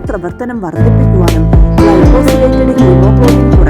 പ്രവർത്തനം വർദ്ധിപ്പിക്കുവാനും glycosylated haemoglobin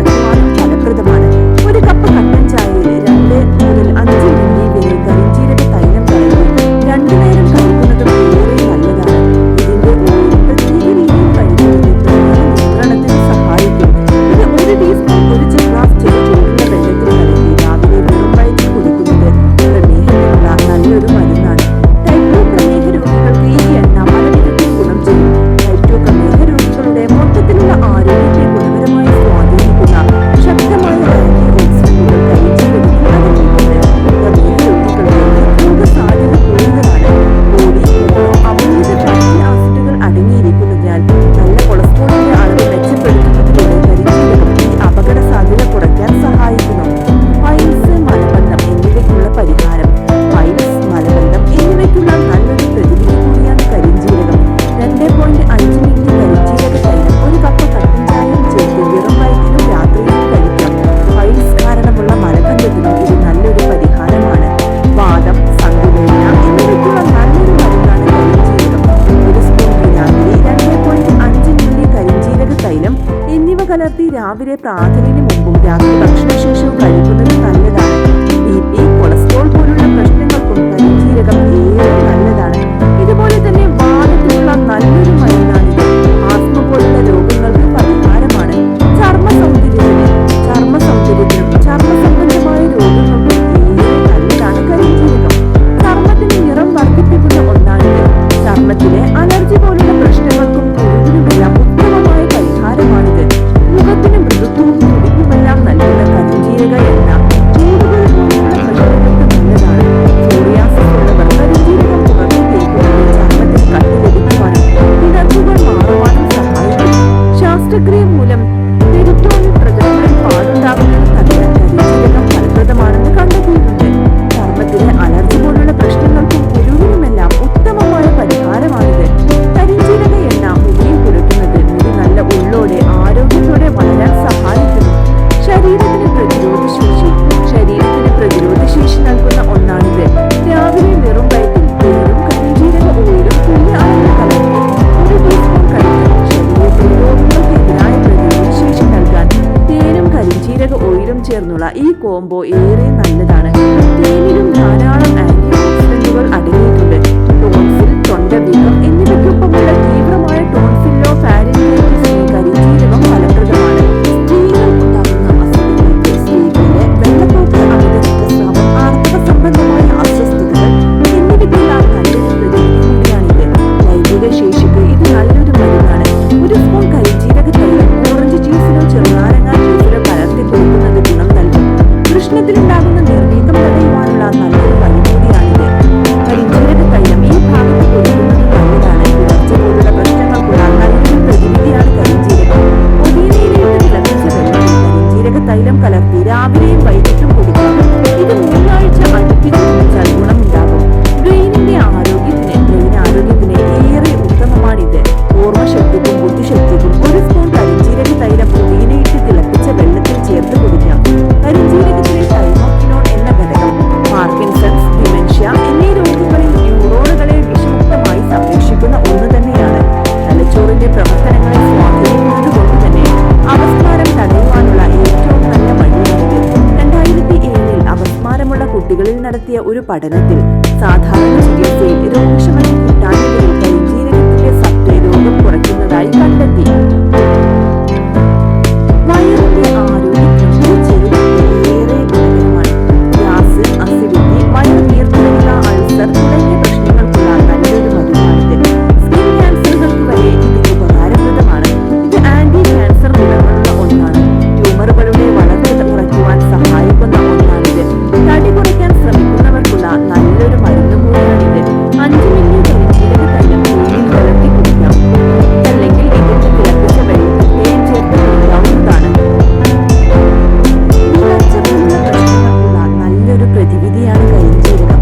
കലർത്തി രാവിലെ പ്രാർത്ഥനയ്ക്ക് മുമ്പും രാത്രി ഭക്ഷണശേഷവും കഴിക്കുന്നത് നല്ലതാണ്. ബി പി കൊളസ്ട്രോൾ പോലുള്ള പ്രശ്നങ്ങൾക്കും കരിഞ്ജീരകം ഉള്ള ഈ കോംബോ ഏറെ നല്ലതാണ്. തേനിലും ധാരാളം ആന്റി ഓക്സിഡന്റുകൾ അടങ്ങിയിട്ടുണ്ട്. ടോൺസിൽ തൊണ്ടവീക്കം എന്നിവയ്ക്കൊപ്പമുള്ള തീവ്രമായ ടോൺസിലോ ഫാരിനൈറ്റിസ് കരിജീരകം ഫലപ്രദമാണ്. ശേഷി ഒരു പഠനത്തിൽ സാധാരണ Украина.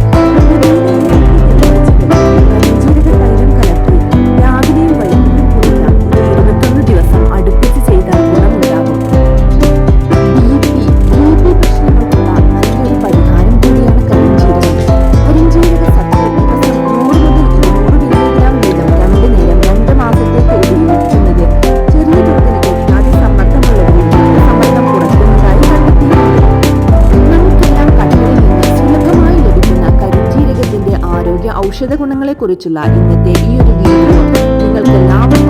ഔഷധ ഗുണങ്ങളെക്കുറിച്ചുള്ള ഇന്നത്തെ ഈ ഒരു വീഡിയോ നിങ്ങൾക്ക് ലാഭം